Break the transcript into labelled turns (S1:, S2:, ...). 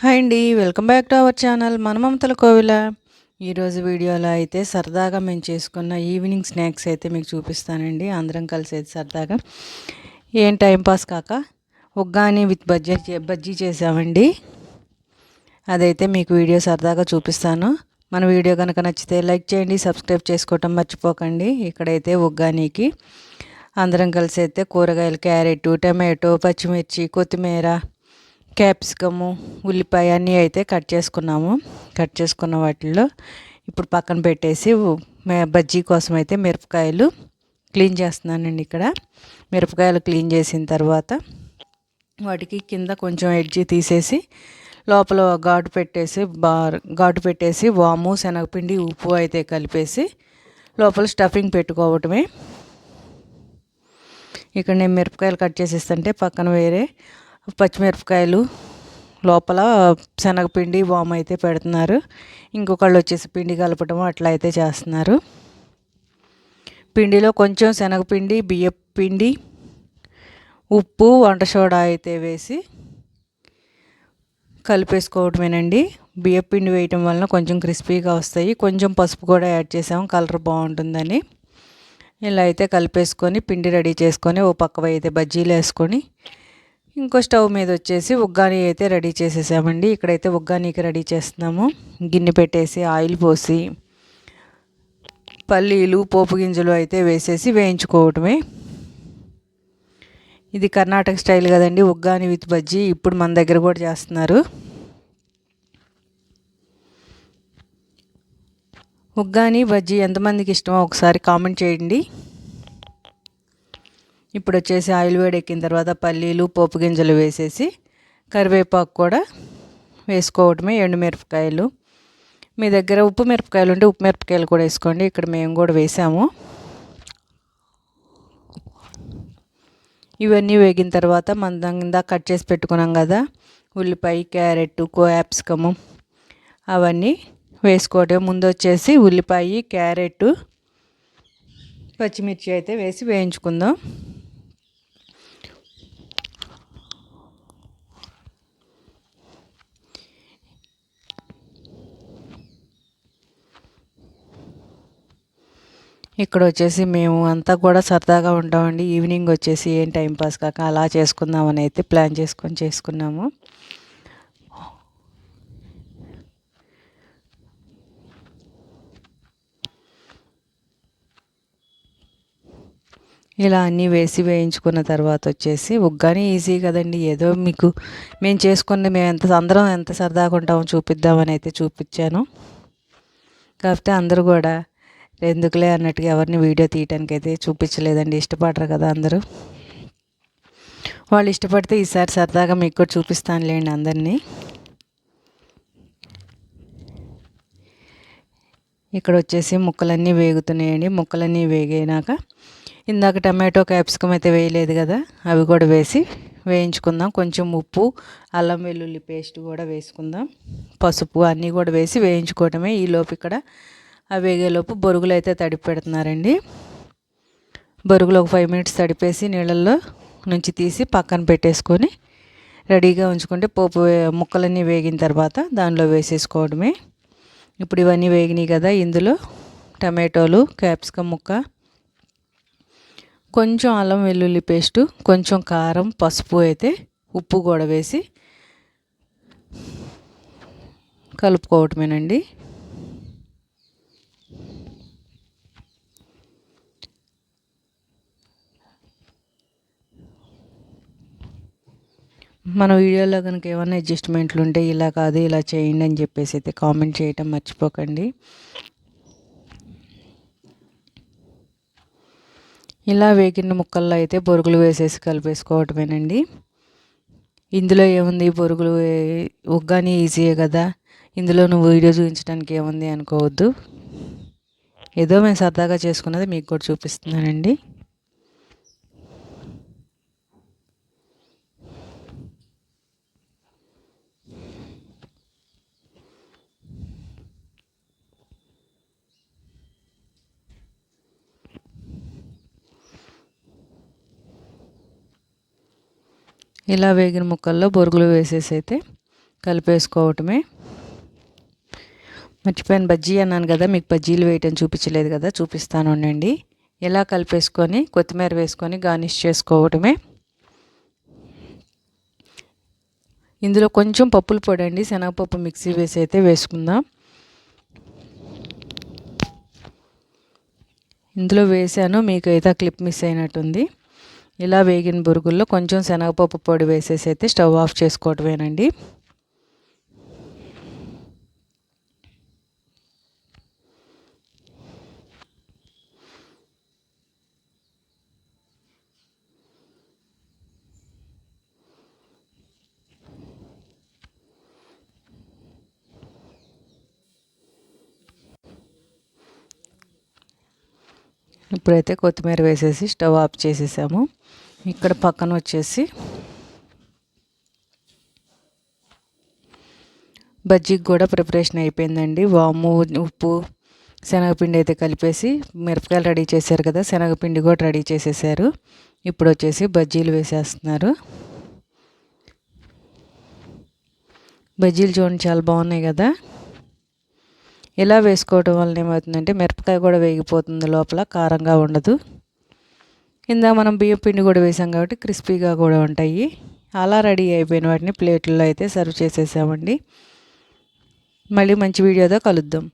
S1: Hi అండి welcome back to our channel మనమమతల కోవిల. ఈరోజు వీడియోలో అయితే సరదాగా మేము చేసుకున్న ఈవినింగ్ స్నాక్స్ అయితే మీకు చూపిస్తానండి. అందరం కలిసి అయితే సరదాగా. ఏం టైంపాస్ కాక ఉగ్గాని విత్ బజ్జీ బజ్జీ చేసామండి. అదైతే మీకు వీడియో సరదాగా చూపిస్తాను. మన వీడియో కనుక నచ్చితే లైక్ చేయండి సబ్స్క్రైబ్ చేసుకోవటం మర్చిపోకండి. ఇక్కడైతే ఉగ్గానికి అందరం కలిసి అయితే కూరగాయలు క్యారెట్ టమాటో పచ్చిమిర్చి కొత్తిమీర క్యాప్సికము ఉల్లిపాయ అన్నీ అయితే కట్ చేసుకున్నాము. కట్ చేసుకున్న వాటిల్లో ఇప్పుడు పక్కన పెట్టేసి బజ్జీ కోసం అయితే మిరపకాయలు క్లీన్ చేస్తున్నానండి ఇక్కడ. మిరపకాయలు క్లీన్ చేసిన తర్వాత వాటికి కింద కొంచెం ఎడ్జి తీసేసి లోపల ఘాటు పెట్టేసి బా ఘాటు పెట్టేసి వాము శనగపిండి ఉప్పు అయితే కలిపేసి లోపల స్టఫింగ్ పెట్టుకోవటమే. ఇక్కడ నేను మిరపకాయలు కట్ చేసేస్తుంటే పక్కన వేరే పచ్చిమిరపకాయలు లోపల శనగపిండి బామ్ అయితే పెడుతున్నారు. ఇంకొకళ్ళు వచ్చేసి పిండి కలపడం అట్లా అయితే చేస్తున్నారు. పిండిలో కొంచెం శనగపిండి బియ్య పిండి ఉప్పు వంట సోడా అయితే వేసి కలిపేసుకోవటమేనండి. బియ్య పిండి వేయటం వలన కొంచెం క్రిస్పీగా వస్తాయి. కొంచెం పసుపు కూడా యాడ్ చేసాము. కలర్ బాగుంటుందని. ఇలా అయితే కలిపేసుకొని పిండి రెడీ చేసుకొని ఓ పక్క అయితే బజ్జీలు వేసుకొని ఇంకో స్టవ్ మీద వచ్చేసి ఉగ్గాని అయితే రెడీ చేసేసామండి. ఇక్కడైతే ఉగ్గానీకి రెడీ చేస్తున్నాము. గిన్నె పెట్టేసి ఆయిల్ పోసి పల్లీలు పోపు గింజలు అయితే వేసేసి వేయించుకోవటమే. ఇది కర్ణాటక స్టైల్ కదండి ఉగ్గాని విత్ బజ్జీ. ఇప్పుడు మన దగ్గర కూడా చేస్తున్నారు. ఉగ్గాని బజ్జీ ఎంతమందికి ఇష్టమో ఒకసారి కామెంట్ చేయండి. ఇప్పుడు వచ్చేసి ఆయిల్ వేడెక్కిన తర్వాత పల్లీలు పోపు గింజలు వేసేసి కరివేపాకు కూడా వేసుకోవటమే ఎండుమిరపకాయలు. మీ దగ్గర ఉప్పు మిరపకాయలు ఉంటే ఉప్పు మిరపకాయలు కూడా వేసుకోండి. ఇక్కడ మేము కూడా వేసాము. ఇవన్నీ వేగిన తర్వాత మన ఇందా కట్ చేసి పెట్టుకున్నాం కదా ఉల్లిపాయ క్యారెట్ కోయాప్సికము అవన్నీ వేసుకోవటం ముందు వచ్చేసి ఉల్లిపాయ క్యారెట్ పచ్చిమిర్చి అయితే వేసి వేయించుకుందాం. ఇక్కడ వచ్చేసి మేము అంతా కూడా సరదాగా ఉంటామండి. ఈవినింగ్ వచ్చేసి ఏం టైం పాస్ కాక అలా చేసుకుందామని అయితే ప్లాన్ చేసుకొని చేసుకున్నాము. ఇలా అన్నీ వేసి వేయించుకున్న తర్వాత వచ్చేసి ఉగ్గాని ఈజీ కదండి. ఏదో మీకు మేము చేసుకుని మేము ఎంత అందరం ఎంత సరదాగా ఉంటామో చూపిద్దామని అయితే చూపించాను. కాకపోతే అందరూ కూడా ఎందుకులే అన్నట్టుగా ఎవరిని వీడియో తీయటానికి అయితే చూపించలేదండి. ఇష్టపడరు కదా అందరూ. వాళ్ళు ఇష్టపడితే ఈసారి సరదాగా మీకు కూడా చూపిస్తానులేండి అందరినీ. ఇక్కడ వచ్చేసి ముక్కలన్నీ వేగుతున్నాయండి. ముక్కలన్నీ వేగినాక ఇందాక టమాటో క్యాప్సికమ్ అయితే వేయలేదు కదా అవి కూడా వేసి వేయించుకుందాం. కొంచెం ఉప్పు అల్లం వెల్లుల్లి పేస్ట్ కూడా వేసుకుందాం. పసుపు అన్నీ కూడా వేసి వేయించుకోవటమే ఈలోపు ఇక్కడ అవి వేగేలోపు బొరుగులు అయితే తడిపి పెడుతున్నారండి. బొరుగులు ఒక ఫైవ్ మినిట్స్ తడిపేసి నీళ్ళల్లో నుంచి తీసి పక్కన పెట్టేసుకొని రెడీగా ఉంచుకుంటే పోపు ముక్కలన్నీ వేగిన తర్వాత దానిలో వేసేసుకోవడమే. ఇప్పుడు ఇవన్నీ వేగినాయి కదా ఇందులో టమాటోలు క్యాప్సికమ్ ముక్క కొంచెం అల్లం వెల్లుల్లి పేస్టు కొంచెం కారం పసుపు అయితే ఉప్పు కూడా వేసి కలుపుకోవటమేనండి. మన వీడియోలో కనుక ఏమైనా అడ్జస్ట్మెంట్లు ఉంటే ఇలా కాదు ఇలా చేయండి అని చెప్పేసి అయితే కామెంట్ చేయటం మర్చిపోకండి. ఇలా వేగిన ముక్కల్లో అయితే బొరుగులు వేసేసి కలిపేసుకోవటమేనండి. ఇందులో ఏముంది? బొరుగులు ఉగ్గాని ఈజీయే కదా. ఇందులో నువ్వు వీడియో చూపించడానికి ఏముంది అనుకోవద్దు. ఏదో మేము సరదాగా చేసుకున్నది మీకు కూడా చూపిస్తున్నానండి. ఇలా వేగిన ముక్కల్లో బొరుగులు వేసేసి అయితే కలిపేసుకోవటమే. మర్చిపోయాను బజ్జీ అన్నాను కదా మీకు బజ్జీలు వేయటం చూపించలేదు కదా చూపిస్తాను ఉండండి. ఇలా కలిపేసుకొని కొత్తిమీర వేసుకొని గార్నిష్ చేసుకోవటమే. ఇందులో కొంచెం పప్పులు పొడి అండి శనగపప్పు మిక్సీ వేసి అయితే వేసుకుందాం. ఇందులో వేసాను మీకు అయితే క్లిప్ మిస్ అయినట్టుంది. ఇలా వేగిన బురుగుల్లో కొంచెం శనగపప్పు పొడి వేసేసి అయితే స్టవ్ ఆఫ్ చేసుకోవటమేనండి. ఇప్పుడైతే కొత్తిమీర వేసేసి స్టవ్ ఆఫ్ చేసేసాము. ఇక్కడ పక్కన వచ్చేసి బజ్జీకి కూడా ప్రిపరేషన్ అయిపోయిందండి. వాము ఉప్పు శనగపిండి అయితే కలిపేసి మిరపకాయలు రెడీ చేశారు కదా శనగపిండి కూడా రెడీ చేసేసారు. ఇప్పుడు వచ్చేసి బజ్జీలు వేసేస్తున్నారు. బజ్జీలు చూడండి చాలా బాగున్నాయి కదా. ఇలా వేసుకోవడం వల్ల ఏమవుతుందంటే మిరపకాయ కూడా వేగిపోతుంది లోపల కారంగా ఉండదు. ఇందా మనం బియ్యం పిండి కూడా వేసాం కాబట్టి క్రిస్పీగా కూడా ఉంటాయి. అలా రెడీ అయిపోయిన వాటిని ప్లేట్లలో అయితే సర్వ్ చేసేసామండి. మళ్ళీ మంచి వీడియోతో కలుద్దాం.